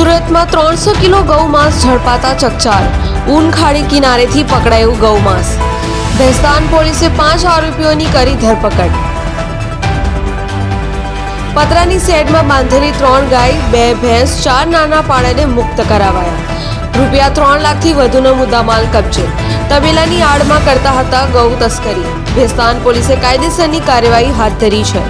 સુરતમાં ત્રણસો કિલો ગૌમાંસ ઝડપાતા ચકચાર. ઊન ખાડી કિનારેથી પકડાયું ગૌમાંસ ભેસ્તાન પોલીસે પાંચ આરોપીઓની કરી ધરપકડ. પતરાની શેડમાં બાંધેલી ત્રણ ગાય, બે ભેંસ, ચાર નાના પાડાને મુક્ત કરાવાયા. રૂપિયા ત્રણ લાખથી વધુનો મુદ્દામાલ કબજે. તબેલાની આડમાં કરતા હતા ગૌ તસ્કરી. ભેસ્તાન પોલીસે કાયદેસરની કાર્યવાહી હાથ ધરી છે.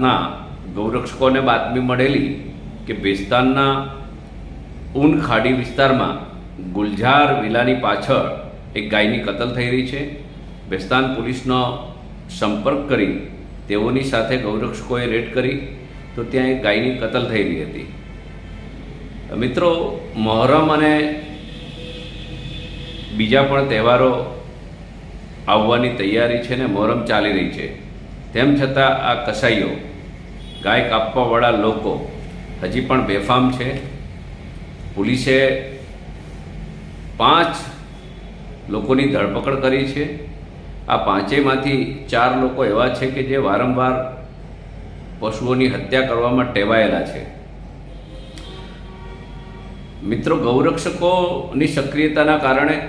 રાતના ગૌરક્ષકોને બાતમી મળેલી કે ભેસ્તાનના ઊન ખાડી વિસ્તારમાં ગુલઝાર વિલાની પાછળ એક ગાયની કતલ થઈ રહી છે. ભેસ્તાન પોલીસનો સંપર્ક કરી તેઓની સાથે ગૌરક્ષકોએ રેડ કરી તો ત્યાં એક ગાયની કતલ થઈ રહી હતી. મિત્રો, મહોરમ અને બીજા પણ તહેવારો આવવાની તૈયારી છે ને મોહરમ ચાલી રહી છે. તેમ છતાં આ કસાઈઓ ગાય કાપવાવાળા લોકો હજી પણ બેફામ છે. પોલીસે પાંચ લોકોની ધરપકડ કરી છે. આ પાંચેયમાંથી ચાર લોકો એવા છે કે જે વારંવાર પશુઓની હત્યા કરવામાં ટેવાયેલા છે. મિત્રો, ગૌરક્ષકોની સક્રિયતાના કારણે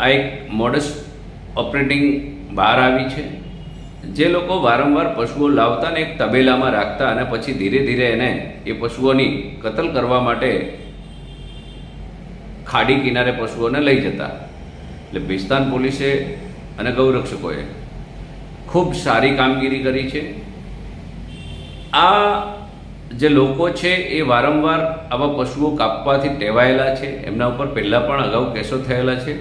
આ એક મોડસ ઓપરેટિંગ બહાર આવી છે. જે લોકો વારંવાર પશુઓ લાવતા ને એક તબેલામાં રાખતા અને પછી ધીરે ધીરે એને એ પશુઓની કતલ કરવા માટે ખાડી કિનારે પશુઓને લઈ જતા. એટલે ભિસ્તાન પોલીસે અને ગૌરક્ષકોએ ખૂબ સારી કામગીરી કરી છે. આ જે લોકો છે એ વારંવાર આવા પશુઓ કાપવાથી ટેવાયેલા છે. એમના ઉપર પહેલાં પણ અગાઉ કેસો થયેલા છે.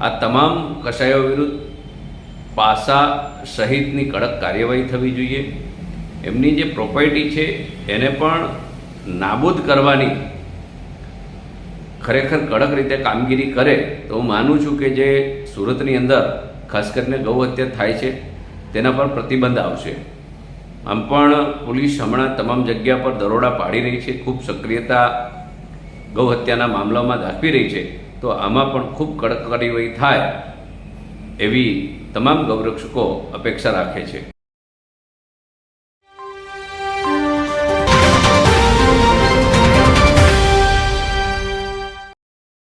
આ તમામ કસાયો વિરુદ્ધ પાસા સહિતની કડક કાર્યવાહી થવી જોઈએ. એમની જે પ્રોપર્ટી છે, એને પણ નાબૂદ કરવાની ખરેખર કડક રીતે કામગીરી કરે, તો હું માનું છું કે જે સુરતની અંદર, ખાસ કરીને ગૌ હત્યા થાય છે, તેના પર પ્રતિબંધ આવશે. આમ પણ પોલીસ હમણાં તમામ જગ્યા પર દરોડા પાડી રહી છે, ખૂબ સક્રિયતા ગૌ હત્યાના મામલામાં દાખવી રહી છે, તો આમાં પણ ખૂબ કડક કાર્યવાહી થાય એવી તમામ ગૌરક્ષકો અપેક્ષા રાખે છે.